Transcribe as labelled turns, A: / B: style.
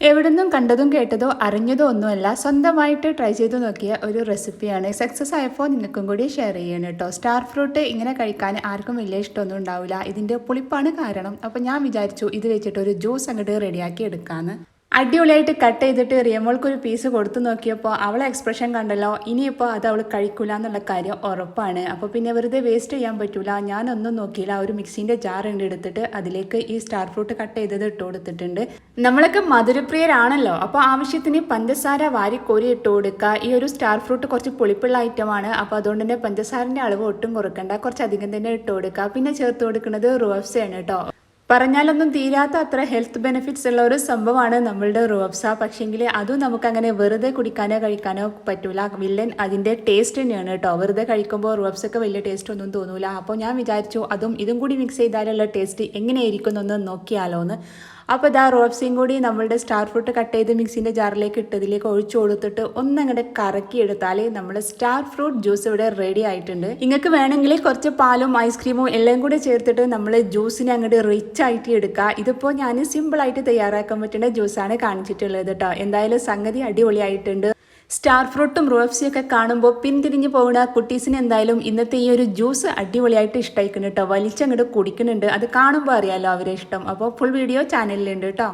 A: എവിടുന്നും കണ്ടതും കേട്ടതോ അറിഞ്ഞതോ ഒന്നുമല്ല സ്വന്തമായിട്ട് ട്രൈ ചെയ്ത് നോക്കിയ ഒരു റെസിപ്പിയാണ് സക്സസ് ആയപ്പോൾ നിങ്ങൾക്കും കൂടി ഷെയർ ചെയ്യണം കേട്ടോ സ്റ്റാർ ഫ്രൂട്ട് ഇങ്ങനെ കഴിക്കാൻ ആർക്കും വലിയ ഇഷ്ടമൊന്നും ഉണ്ടാവില്ല ഇതിന്റെ പുളിപ്പാണ് കാരണം. അപ്പോൾ ഞാൻ വിചാരിച്ചു ഇത് വെച്ചിട്ട് ഒരു ജ്യൂസ് അങ്ങോട്ട് റെഡിയാക്കി എടുക്കാമെന്ന് അടിപൊളിയായിട്ട് കട്ട് ചെയ്തിട്ട് റിയമോൾക്കൊരു പീസ് കൊടുത്തു നോക്കിയപ്പോൾ അവളെ എക്സ്പ്രഷൻ കണ്ടല്ലോ. ഇനിയിപ്പോൾ അത് അവൾ കഴിക്കില്ല എന്നുള്ള കാര്യം ഉറപ്പാണ്. അപ്പോൾ പിന്നെ വെറുതെ വേസ്റ്റ് ചെയ്യാൻ പറ്റൂല. ഞാനൊന്നും നോക്കിയില്ല. ഒരു മിക്സിന്റെ ജാർ ഉണ്ട് എടുത്തിട്ട് അതിലേക്ക് ഈ സ്റ്റാർ ഫ്രൂട്ട് കട്ട് ചെയ്തത് ഇട്ട് കൊടുത്തിട്ടുണ്ട്. നമ്മളൊക്കെ മധുരപ്രിയരാണല്ലോ. അപ്പോൾ ആവശ്യത്തിന് പഞ്ചസാര വാരി കോരി ഇട്ട് കൊടുക്കുക ഈ ഒരു സ്റ്റാർ ഫ്രൂട്ട് കുറച്ച് പുളിപ്പുള്ള ഐറ്റമാണ് അപ്പോൾ അതുകൊണ്ട് തന്നെ പഞ്ചസാരന്റെ അളവ് ഒട്ടും കുറക്കണ്ട. കുറച്ച് അധികം തന്നെ ഇട്ട് കൊടുക്കുക പിന്നെ ചേർത്ത് കൊടുക്കുന്നത് റോഫ്സയാണ് കേട്ടോ പറഞ്ഞാലൊന്നും തീരാത്ത അത്ര ഹെൽത്ത് ബെനിഫിറ്റ്സ് ഉള്ള ഒരു സംഭവമാണ് നമ്മളുടെ റോബ്സ. പക്ഷേങ്കിൽ അതും നമുക്കങ്ങനെ വെറുതെ കുടിക്കാനോ കഴിക്കാനോ പറ്റൂല. വില്ലൻ അതിന്റെ ടേസ്റ്റ് തന്നെയാണ് കേട്ടോ വെറുതെ കഴിക്കുമ്പോൾ റോബ്സൊക്കെ വലിയ ടേസ്റ്റ് ഒന്നും തോന്നൂല. അപ്പോൾ ഞാൻ വിചാരിച്ചു അതും ഇതും കൂടി മിക്സ് ചെയ്താലുള്ള ടേസ്റ്റ് എങ്ങനെയായിരിക്കും എന്നൊന്ന് നോക്കിയാലോ എന്ന് അപ്പോൾ ഇതാ റോപ്സിയും കൂടി നമ്മളുടെ സ്റ്റാർ ഫ്രൂട്ട് കട്ട് ചെയ്ത് മിക്സിന്റെ ജാറിലേക്ക് ഇട്ടതിലേക്ക് ഒഴിച്ചു കൊടുത്തിട്ട് ഒന്നങ്ങടെ കറക്കി എടുത്താൽ നമ്മുടെ സ്റ്റാർ ഫ്രൂട്ട് ജ്യൂസ് ഇവിടെ റെഡി ആയിട്ടുണ്ട്. നിങ്ങൾക്ക് വേണമെങ്കിൽ കുറച്ച് പാലും ഐസ്ക്രീമും എല്ലാം കൂടി ചേർത്തിട്ട് നമ്മൾ ജ്യൂസിനെ അങ്ങോട്ട് റിച്ച് ആയിട്ട് എടുക്കുക. ഇതിപ്പോൾ ഞാൻ സിമ്പിളായിട്ട് തയ്യാറാക്കാൻ പറ്റുന്ന ജ്യൂസാണ് കാണിച്ചിട്ടുള്ളത് കേട്ടോ. എന്തായാലും സംഗതി അടിപൊളിയായിട്ടുണ്ട്. സ്റ്റാർ ഫ്രൂട്ടും റോഫ്സിയൊക്കെ കാണുമ്പോൾ പിന്തിരിഞ്ഞു പോകുന്ന കുട്ടീസിന് എന്തായാലും ഇന്നത്തെ ഈ ഒരു ജ്യൂസ് അടിപൊളിയായിട്ട് ഇഷ്ടമായിക്കുന്നു കേട്ടോ വലിച്ചങ്ങോട്ട് കുടിക്കുന്നുണ്ട്. അത് കാണുമ്പോൾ അറിയാമല്ലോ അവരെ ഇഷ്ടം. അപ്പോൾ ഫുൾ വീഡിയോ ചാനലിലുണ്ട് കേട്ടോ